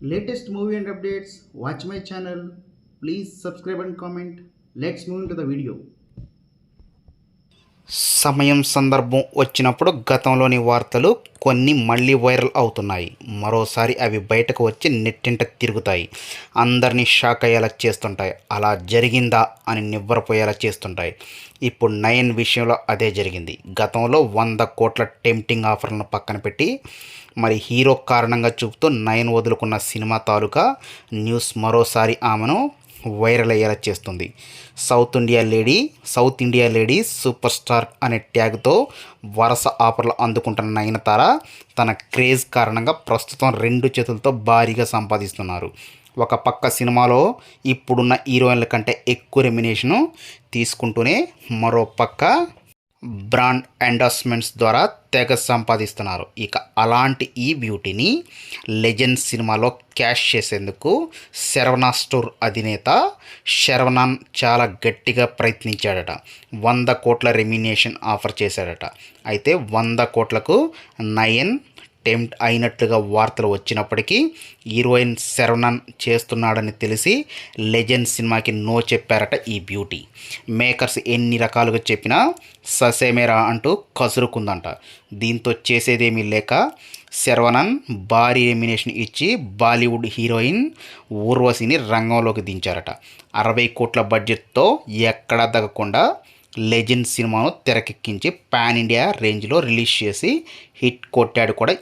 latest movie and updates, watch my channel. Please subscribe and comment. Let's move into the video. సమయం సందర్భం వచ్చినప్పుడు గతంలోని వార్తలు కొన్ని మళ్ళీ వైరల్ అవుతున్నాయి. మరోసారి అవి బయటకు వచ్చి నెట్టింట తిరుగుతాయి. అందరినీ షాక్ అయ్యేలా చేస్తుంటాయి. అలా జరిగిందా అని నివ్వరపోయేలా చేస్తుంటాయి. ఇప్పుడు నయన్ విషయంలో అదే జరిగింది. గతంలో వంద కోట్ల టెంప్టింగ్ ఆఫర్లను పక్కన పెట్టి మరి హీరో కారణంగా చూపుతూ నయన్ వదులుకున్న సినిమా తాలూకా న్యూస్ మరోసారి ఆమెను వైరల్ అయ్యేలా చేస్తుంది. South India lady south India lady super star అనే ట్యాగ్తో వరుస ఆఫర్లు అందుకుంటున్న నయనతార తన క్రేజ్ కారణంగా ప్రస్తుతం రెండు చేతులతో భారీగా సంపాదిస్తున్నారు. ఒక పక్క సినిమాలో ఇప్పుడున్న హీరోయిన్ల కంటే ఎక్కువ రెమినేషను తీసుకుంటూనే మరో పక్క బ్రాండ్ ఎండోర్స్మెంట్స్ ద్వారా తెగ సంపాదిస్తున్నారు. ఇక అలాంటి ఈ బ్యూటీని లెజెండ్ సినిమాలో క్యాష్ చేసేందుకు శరవణ స్టోర్ అధినేత శరవణన్ చాలా గట్టిగా ప్రయత్నించాడట. వంద కోట్ల రెమ్యునేషన్ ఆఫర్ చేశాడట. అయితే వంద కోట్లకు నయన్ అటెంప్ట్ అయినట్లుగా వార్తలు వచ్చినప్పటికీ హీరోయిన్ శరవణన్ చేస్తున్నాడని తెలిసి లెజెండ్ సినిమాకి నో చెప్పారట ఈ బ్యూటీ. మేకర్స్ ఎన్ని రకాలుగా చెప్పినా ససేమేరా అంటూ కసురుకుందంట. దీంతో చేసేదేమీ లేక శరవణన్ భారీ ఎమినేషన్ ఇచ్చి బాలీవుడ్ హీరోయిన్ ఊర్వశిని రంగంలోకి దించారట. అరవై కోట్ల బడ్జెట్తో ఎక్కడా తగ్గకుండా లెజెండ్ సినిమాను తెరకెక్కించి పాన్ ఇండియా రేంజ్లో రిలీజ్ చేసి హిట్ కొట్టాడు కూడా